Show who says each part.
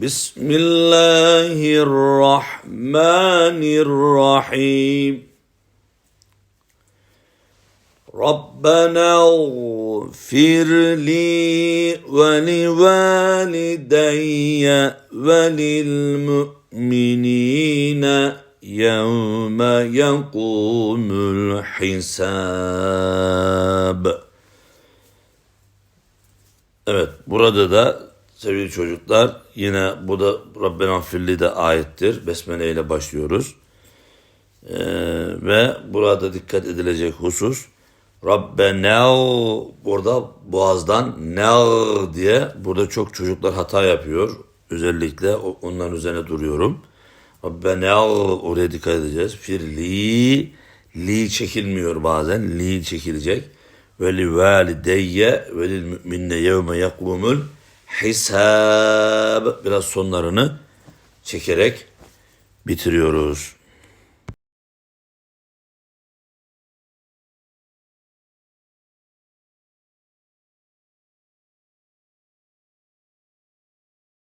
Speaker 1: بسم الله الرحمن الرحيم ربنا اغفر لي ولوالدي وللمؤمنين يوم يقوم الحساب Evet burada da sevgili çocuklar yine bu da Rabbena Firli de ayettir. Besmele ile başlıyoruz. Ee, ve burada dikkat edilecek husus Rabbena burada boğazdan ne diye burada çok çocuklar hata yapıyor. Özellikle onların üzerine duruyorum. Rabbena oraya dikkat edeceğiz. Firli li çekilmiyor bazen. Li çekilecek. Ve li valideyye ve lil müminne yevme yakumul hisab. Biraz sonlarını çekerek bitiriyoruz.